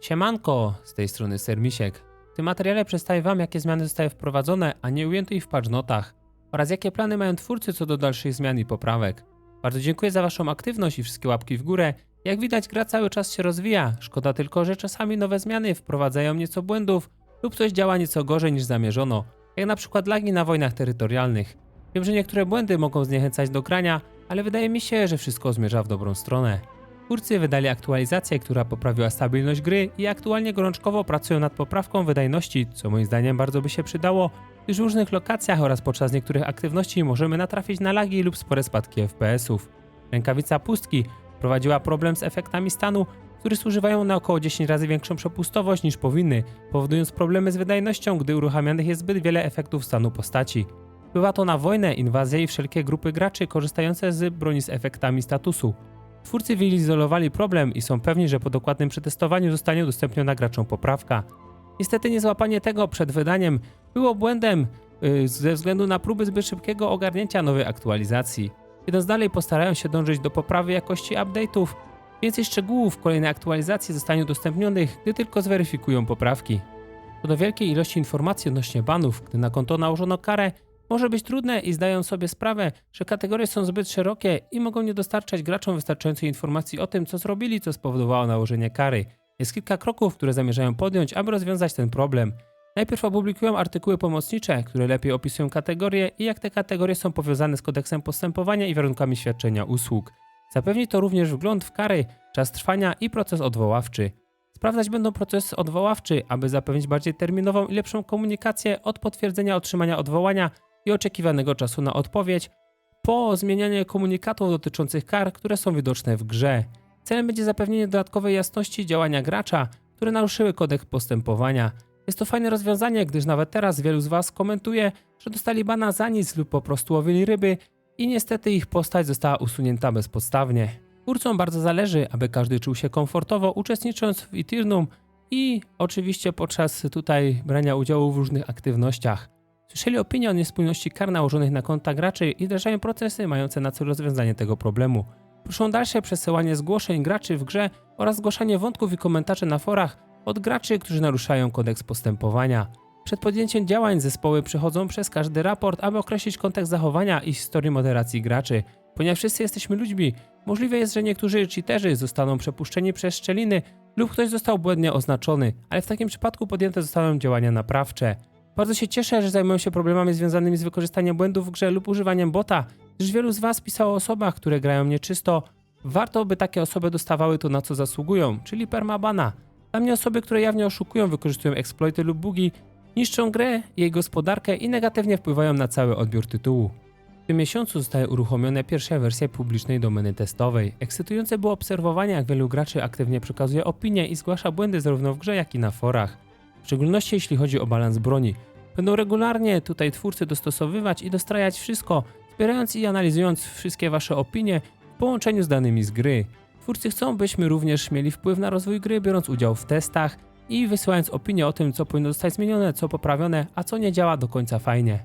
Siemanko, z tej strony Sermisiek. W tym materiale przedstawię Wam, jakie zmiany zostały wprowadzone, a nie ujęte ich w patchnotach oraz jakie plany mają twórcy co do dalszych zmian i poprawek. Bardzo dziękuję za Waszą aktywność i wszystkie łapki w górę. Jak widać, gra cały czas się rozwija. Szkoda tylko, że czasami nowe zmiany wprowadzają nieco błędów lub coś działa nieco gorzej niż zamierzono, jak na przykład lagi na wojnach terytorialnych. Wiem, że niektóre błędy mogą zniechęcać do grania, ale wydaje mi się, że wszystko zmierza w dobrą stronę. Twórcy wydali aktualizację, która poprawiła stabilność gry i aktualnie gorączkowo pracują nad poprawką wydajności, co moim zdaniem bardzo by się przydało, gdyż w różnych lokacjach oraz podczas niektórych aktywności możemy natrafić na lagi lub spore spadki FPS-ów. Rękawica pustki wprowadziła problem z efektami stanu, które zużywają na około 10 razy większą przepustowość niż powinny, powodując problemy z wydajnością, gdy uruchamianych jest zbyt wiele efektów stanu postaci. Wpływa to na wojnę, inwazję i wszelkie grupy graczy korzystające z broni z efektami statusu. Twórcy wyizolowali problem i są pewni, że po dokładnym przetestowaniu zostanie udostępniona graczom poprawka. Niestety niezłapanie tego przed wydaniem było błędem yy, ze względu na próby zbyt szybkiego ogarnięcia nowej aktualizacji. Idąc dalej postarają się dążyć do poprawy jakości update'ów. Więcej szczegółów kolejnej aktualizacji zostanie udostępnionych, gdy tylko zweryfikują poprawki. Co do wielkiej ilości informacji odnośnie banów, gdy na konto nałożono karę, może być trudne i zdają sobie sprawę, że kategorie są zbyt szerokie i mogą nie dostarczać graczom wystarczającej informacji o tym, co zrobili, co spowodowało nałożenie kary. Jest kilka kroków, które zamierzają podjąć, aby rozwiązać ten problem. Najpierw opublikują artykuły pomocnicze, które lepiej opisują kategorie i jak te kategorie są powiązane z kodeksem postępowania i warunkami świadczenia usług. Zapewni to również wgląd w kary, czas trwania i proces odwoławczy. Sprawdzać będą proces odwoławczy, aby zapewnić bardziej terminową i lepszą komunikację od potwierdzenia otrzymania odwołania i oczekiwanego czasu na odpowiedź po zmienianiu komunikatów dotyczących kar, które są widoczne w grze. Celem będzie zapewnienie dodatkowej jasności działania gracza, które naruszyły kodeks postępowania. Jest to fajne rozwiązanie, gdyż nawet teraz wielu z Was komentuje, że dostali bana za nic lub po prostu łowili ryby i niestety ich postać została usunięta bezpodstawnie. Twórcom bardzo zależy, aby każdy czuł się komfortowo uczestnicząc w Eternum i oczywiście podczas tutaj brania udziału w różnych aktywnościach. Słyszeli opinie o niespójności kar nałożonych na konta graczy i wdrażają procesy mające na celu rozwiązanie tego problemu. Proszą dalsze przesyłanie zgłoszeń graczy w grze oraz zgłaszanie wątków i komentarzy na forach od graczy, którzy naruszają kodeks postępowania. Przed podjęciem działań zespoły przechodzą przez każdy raport, aby określić kontekst zachowania i historię moderacji graczy. Ponieważ wszyscy jesteśmy ludźmi, możliwe jest, że niektórzy cheaterzy zostaną przepuszczeni przez szczeliny lub ktoś został błędnie oznaczony, ale w takim przypadku podjęte zostaną działania naprawcze. Bardzo się cieszę, że zajmują się problemami związanymi z wykorzystaniem błędów w grze lub używaniem bota, gdyż wielu z Was pisało o osobach, które grają nieczysto. Warto, by takie osoby dostawały to, na co zasługują, czyli permabana. Dla mnie osoby, które jawnie oszukują, wykorzystują exploity lub bugi, niszczą grę, jej gospodarkę i negatywnie wpływają na cały odbiór tytułu. W tym miesiącu zostaje uruchomiona pierwsza wersja publicznej domeny testowej. Ekscytujące było obserwowanie, jak wielu graczy aktywnie przekazuje opinie i zgłasza błędy zarówno w grze, jak i na forach. W szczególności jeśli chodzi o balans broni. Będą regularnie tutaj twórcy dostosowywać i dostrajać wszystko, zbierając i analizując wszystkie wasze opinie w połączeniu z danymi z gry. Twórcy chcą, byśmy również mieli wpływ na rozwój gry, biorąc udział w testach i wysyłając opinie o tym, co powinno zostać zmienione, co poprawione, a co nie działa do końca fajnie.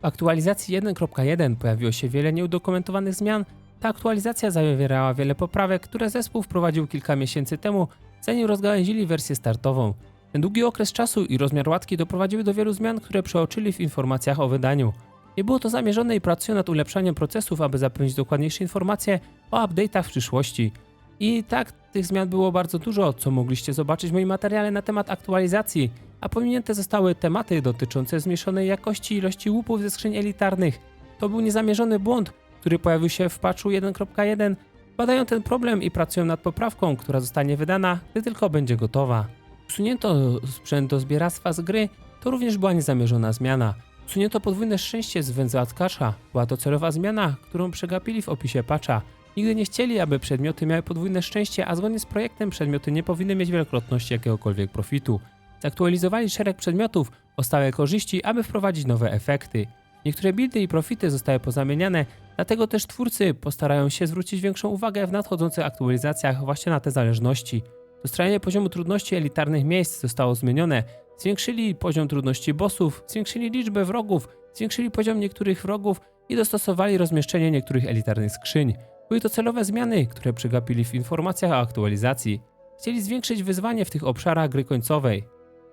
W aktualizacji 1.1 pojawiło się wiele nieudokumentowanych zmian. Ta aktualizacja zawierała wiele poprawek, które zespół wprowadził kilka miesięcy temu, zanim rozgałęzili wersję startową. Ten długi okres czasu i rozmiar łatki doprowadziły do wielu zmian, które przeoczyli w informacjach o wydaniu. Nie było to zamierzone i pracują nad ulepszaniem procesów, aby zapewnić dokładniejsze informacje o update'ach w przyszłości. I tak, tych zmian było bardzo dużo, co mogliście zobaczyć w moim materiale na temat aktualizacji, a pominięte zostały tematy dotyczące zmniejszonej jakości ilości łupów ze skrzyń elitarnych. To był niezamierzony błąd, który pojawił się w patchu 1.1. Badają ten problem i pracują nad poprawką, która zostanie wydana, gdy tylko będzie gotowa. Usunięto sprzęt do zbieractwa z gry, to również była niezamierzona zmiana. Usunięto podwójne szczęście z wędzackarza. Była to celowa zmiana, którą przegapili w opisie patcha. Nigdy nie chcieli, aby przedmioty miały podwójne szczęście, a zgodnie z projektem przedmioty nie powinny mieć wielokrotności jakiegokolwiek profitu. Zaktualizowali szereg przedmiotów o stałe korzyści, aby wprowadzić nowe efekty. Niektóre buildy i profity zostały pozamieniane, dlatego też twórcy postarają się zwrócić większą uwagę w nadchodzących aktualizacjach właśnie na te zależności. Dostrajanie poziomu trudności elitarnych miejsc zostało zmienione. Zwiększyli poziom trudności bossów, zwiększyli liczbę wrogów, zwiększyli poziom niektórych wrogów i dostosowali rozmieszczenie niektórych elitarnych skrzyń. Były to celowe zmiany, które przegapili w informacjach o aktualizacji. chcieli zwiększyć wyzwanie w tych obszarach gry końcowej.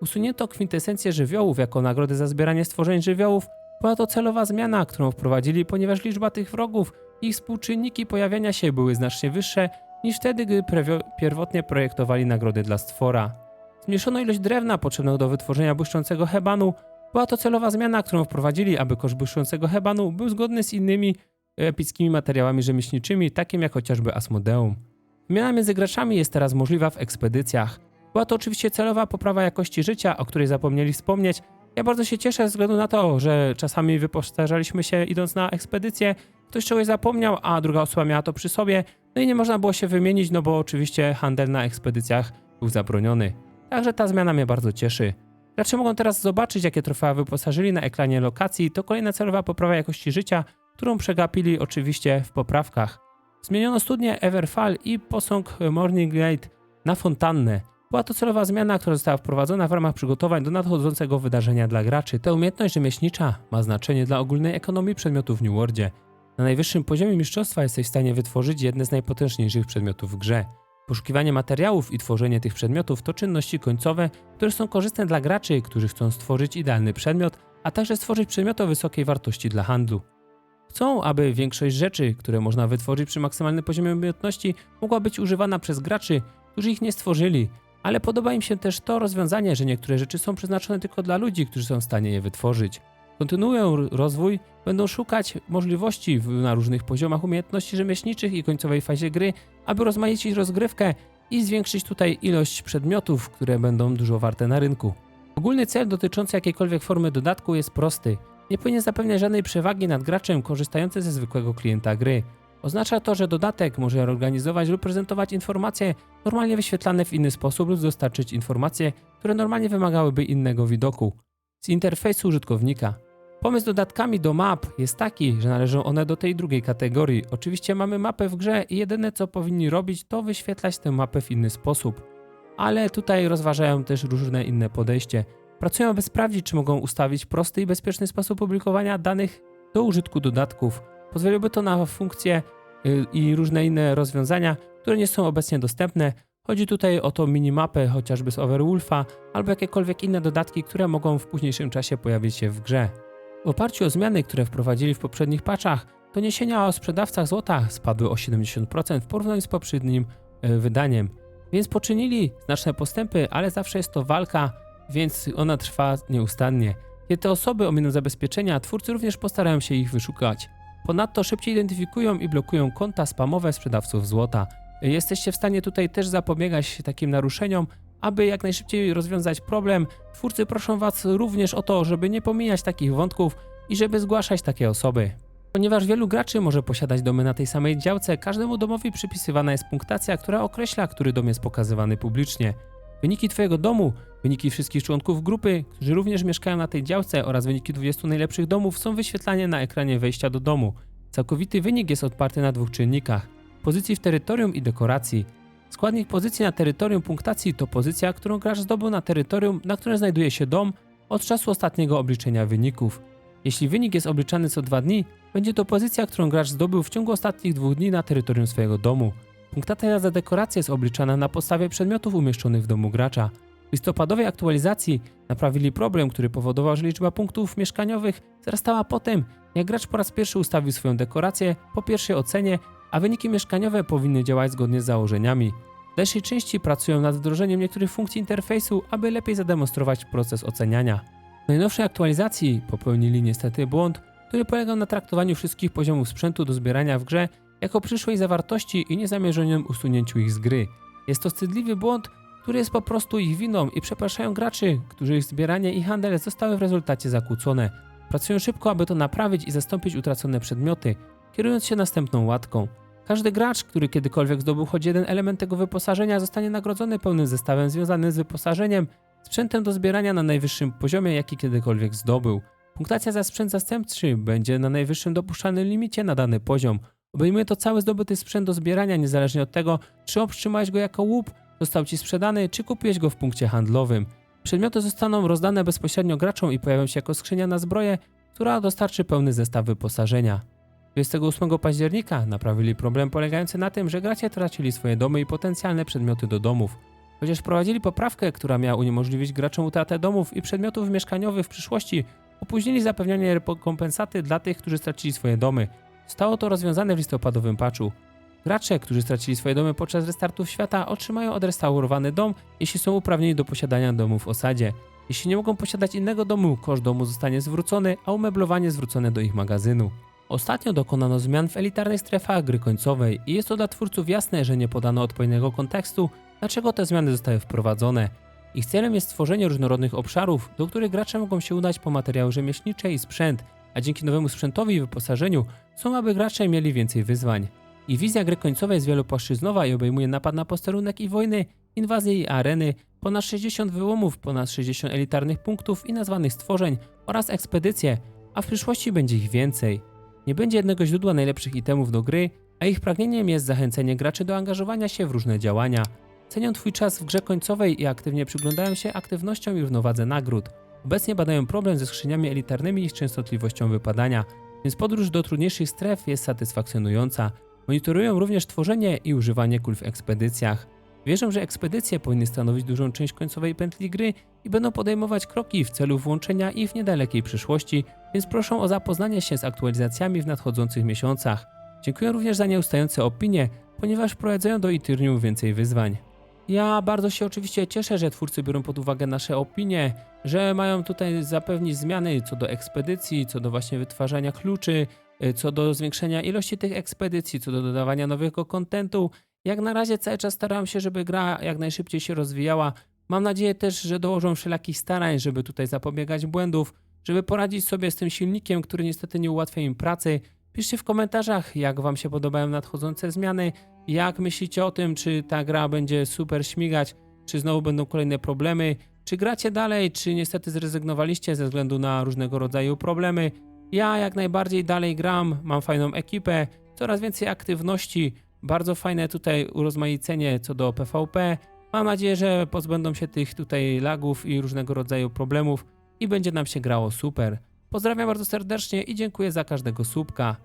Usunięto kwintesencję żywiołów jako nagrodę za zbieranie stworzeń żywiołów. Była to celowa zmiana, którą wprowadzili, ponieważ liczba tych wrogów i ich współczynniki pojawiania się były znacznie wyższe niż wtedy, gdy pierwotnie projektowali nagrody dla stwora. Zmniejszono ilość drewna potrzebną do wytworzenia błyszczącego hebanu. Była to celowa zmiana, którą wprowadzili, aby koszt błyszczącego hebanu był zgodny z innymi epickimi materiałami rzemieślniczymi, takim jak chociażby Asmodeum. Wymiana między graczami jest teraz możliwa w ekspedycjach. Była to oczywiście celowa poprawa jakości życia, o której zapomnieli wspomnieć. Ja bardzo się cieszę ze względu na to, że czasami wyposażaliśmy się idąc na ekspedycję, ktoś czegoś zapomniał, a druga osoba miała to przy sobie, no i nie można było się wymienić, no bo oczywiście handel na ekspedycjach był zabroniony. Także ta zmiana mnie bardzo cieszy. Gracze mogą teraz zobaczyć, jakie trofea wyposażyli na ekranie lokacji. To kolejna celowa poprawa jakości życia, którą przegapili oczywiście w poprawkach. Zmieniono studnię Everfall i posąg Morning Gate na fontannę. Była to celowa zmiana, która została wprowadzona w ramach przygotowań do nadchodzącego wydarzenia dla graczy. Ta umiejętność rzemieślnicza ma znaczenie dla ogólnej ekonomii przedmiotów w New Worldzie. Na najwyższym poziomie mistrzostwa jesteś w stanie wytworzyć jedne z najpotężniejszych przedmiotów w grze. Poszukiwanie materiałów i tworzenie tych przedmiotów to czynności końcowe, które są korzystne dla graczy, którzy chcą stworzyć idealny przedmiot, a także stworzyć przedmiot o wysokiej wartości dla handlu. Chcą, aby większość rzeczy, które można wytworzyć przy maksymalnym poziomie umiejętności, mogła być używana przez graczy, którzy ich nie stworzyli, ale podoba im się też to rozwiązanie, że niektóre rzeczy są przeznaczone tylko dla ludzi, którzy są w stanie je wytworzyć. Kontynuują rozwój, będą szukać możliwości na różnych poziomach umiejętności rzemieślniczych i końcowej fazie gry, aby rozmaicić rozgrywkę i zwiększyć tutaj ilość przedmiotów, które będą dużo warte na rynku. Ogólny cel dotyczący jakiejkolwiek formy dodatku jest prosty. Nie powinien zapewniać żadnej przewagi nad graczem korzystającym ze zwykłego klienta gry. Oznacza to, że dodatek może organizować lub prezentować informacje normalnie wyświetlane w inny sposób lub dostarczyć informacje, które normalnie wymagałyby innego widoku z interfejsu użytkownika. Pomysł z dodatkami do map jest taki, że należą one do tej drugiej kategorii. Oczywiście mamy mapę w grze i jedyne co powinni robić to wyświetlać tę mapę w inny sposób. Ale tutaj rozważają też różne inne podejście. Pracują, aby sprawdzić, czy mogą ustawić prosty i bezpieczny sposób publikowania danych do użytku dodatków. Pozwoliłoby to na funkcje y, i różne inne rozwiązania, które nie są obecnie dostępne. Chodzi tutaj o tą minimapę chociażby z Overwolfa albo jakiekolwiek inne dodatki, które mogą w późniejszym czasie pojawić się w grze. W oparciu o zmiany, które wprowadzili w poprzednich patchach, doniesienia o sprzedawcach złota spadły o 70% w porównaniu z poprzednim e, wydaniem. Więc poczynili znaczne postępy, ale zawsze jest to walka, więc ona trwa nieustannie. Kiedy te osoby ominą zabezpieczenia, twórcy również postarają się ich wyszukać. Ponadto szybciej identyfikują i blokują konta spamowe sprzedawców złota. Jesteście w stanie tutaj też zapobiegać takim naruszeniom, aby jak najszybciej rozwiązać problem. Twórcy proszą Was również o to, żeby nie pomijać takich wątków i żeby zgłaszać takie osoby. Ponieważ wielu graczy może posiadać domy na tej samej działce, każdemu domowi przypisywana jest punktacja, która określa, który dom jest pokazywany publicznie. Wyniki Twojego domu, wyniki wszystkich członków grupy, którzy również mieszkają na tej działce oraz wyniki 20 najlepszych domów są wyświetlane na ekranie wejścia do domu. Całkowity wynik jest oparty na dwóch czynnikach: pozycji w terytorium i dekoracji. Składnik pozycji na terytorium punktacji to pozycja, którą gracz zdobył na terytorium, na którym znajduje się dom od czasu ostatniego obliczenia wyników. Jeśli wynik jest obliczany co dwa dni, będzie to pozycja, którą gracz zdobył w ciągu ostatnich dwóch dni na terytorium swojego domu. Punktacja za dekorację jest obliczana na podstawie przedmiotów umieszczonych w domu gracza. W listopadowej aktualizacji naprawili problem, który powodował, że liczba punktów mieszkaniowych wzrastała potem, jak gracz po raz pierwszy ustawił swoją dekorację po pierwszej ocenie, a wyniki mieszkaniowe powinny działać zgodnie z założeniami. Dalszej części pracują nad wdrożeniem niektórych funkcji interfejsu, aby lepiej zademonstrować proces oceniania. W najnowszej aktualizacji popełnili niestety błąd, który polegał na traktowaniu wszystkich poziomów sprzętu do zbierania w grze jako przyszłej zawartości i niezamierzonym usunięciu ich z gry. Jest to wstydliwy błąd, który jest po prostu ich winą i przepraszają graczy, których zbieranie i handel zostały w rezultacie zakłócone. Pracują szybko, aby to naprawić i zastąpić utracone przedmioty, kierując się następną łatką. Każdy gracz, który kiedykolwiek zdobył choć jeden element tego wyposażenia, zostanie nagrodzony pełnym zestawem związanym z wyposażeniem, sprzętem do zbierania na najwyższym poziomie, jaki kiedykolwiek zdobył. Punktacja za sprzęt zastępczy będzie na najwyższym dopuszczalnym limicie na dany poziom. Obejmuje to cały zdobyty sprzęt do zbierania, niezależnie od tego, czy otrzymałeś go jako łup, został ci sprzedany, czy kupiłeś go w punkcie handlowym. Przedmioty zostaną rozdane bezpośrednio graczom i pojawią się jako skrzynia na zbroję, która dostarczy pełny zestaw wyposażenia. 28 października naprawili problem polegający na tym, że gracze tracili swoje domy i potencjalne przedmioty do domów. Chociaż wprowadzili poprawkę, która miała uniemożliwić graczom utratę domów i przedmiotów mieszkaniowych w przyszłości, opóźnili zapewnianie rekompensaty dla tych, którzy stracili swoje domy. Zostało to rozwiązane w listopadowym patchu. Gracze, którzy stracili swoje domy podczas restartów świata, otrzymają odrestaurowany dom, jeśli są uprawnieni do posiadania domu w osadzie. Jeśli nie mogą posiadać innego domu, koszt domu zostanie zwrócony, a umeblowanie zwrócone do ich magazynu. Ostatnio dokonano zmian w elitarnych strefach gry końcowej i jest to dla twórców jasne, że nie podano odpowiedniego kontekstu, dlaczego te zmiany zostały wprowadzone. Ich celem jest stworzenie różnorodnych obszarów, do których gracze mogą się udać po materiały rzemieślnicze i sprzęt, a dzięki nowemu sprzętowi i wyposażeniu są, aby gracze mieli więcej wyzwań. Ich wizja gry końcowej jest wielopłaszczyznowa i obejmuje napad na posterunek i wojny, inwazje i areny, ponad 60 wyłomów, ponad 60 elitarnych punktów i nazwanych stworzeń oraz ekspedycje, a w przyszłości będzie ich więcej. Nie będzie jednego źródła najlepszych itemów do gry, a ich pragnieniem jest zachęcenie graczy do angażowania się w różne działania. Cenią Twój czas w grze końcowej i aktywnie przyglądają się aktywnościom i równowadze nagród. Obecnie badają problem ze skrzyniami elitarnymi i ich częstotliwością wypadania, więc podróż do trudniejszych stref jest satysfakcjonująca. Monitorują również tworzenie i używanie kul w ekspedycjach. Wierzą, że ekspedycje powinny stanowić dużą część końcowej pętli gry i będą podejmować kroki w celu włączenia ich w niedalekiej przyszłości, więc proszę o zapoznanie się z aktualizacjami w nadchodzących miesiącach. Dziękuję również za nieustające opinie, ponieważ wprowadzają do Eternium więcej wyzwań. Ja bardzo się oczywiście cieszę, że twórcy biorą pod uwagę nasze opinie, że mają tutaj zapewnić zmiany co do ekspedycji, co do właśnie wytwarzania kluczy, co do zwiększenia ilości tych ekspedycji, co do dodawania nowego kontentu. Jak na razie cały czas staram się, żeby gra jak najszybciej się rozwijała. Mam nadzieję też, że dołożą wszelakich starań, żeby tutaj zapobiegać błędów, żeby poradzić sobie z tym silnikiem, który niestety nie ułatwia im pracy. Piszcie w komentarzach, jak Wam się podobają nadchodzące zmiany, jak myślicie o tym, czy ta gra będzie super śmigać, czy znowu będą kolejne problemy, czy gracie dalej, czy niestety zrezygnowaliście ze względu na różnego rodzaju problemy. Ja jak najbardziej dalej gram, mam fajną ekipę, coraz więcej aktywności, bardzo fajne tutaj urozmaicenie co do PvP. Mam nadzieję, że pozbędą się tych tutaj lagów i różnego rodzaju problemów i będzie nam się grało super. Pozdrawiam bardzo serdecznie i dziękuję za każdego słupka.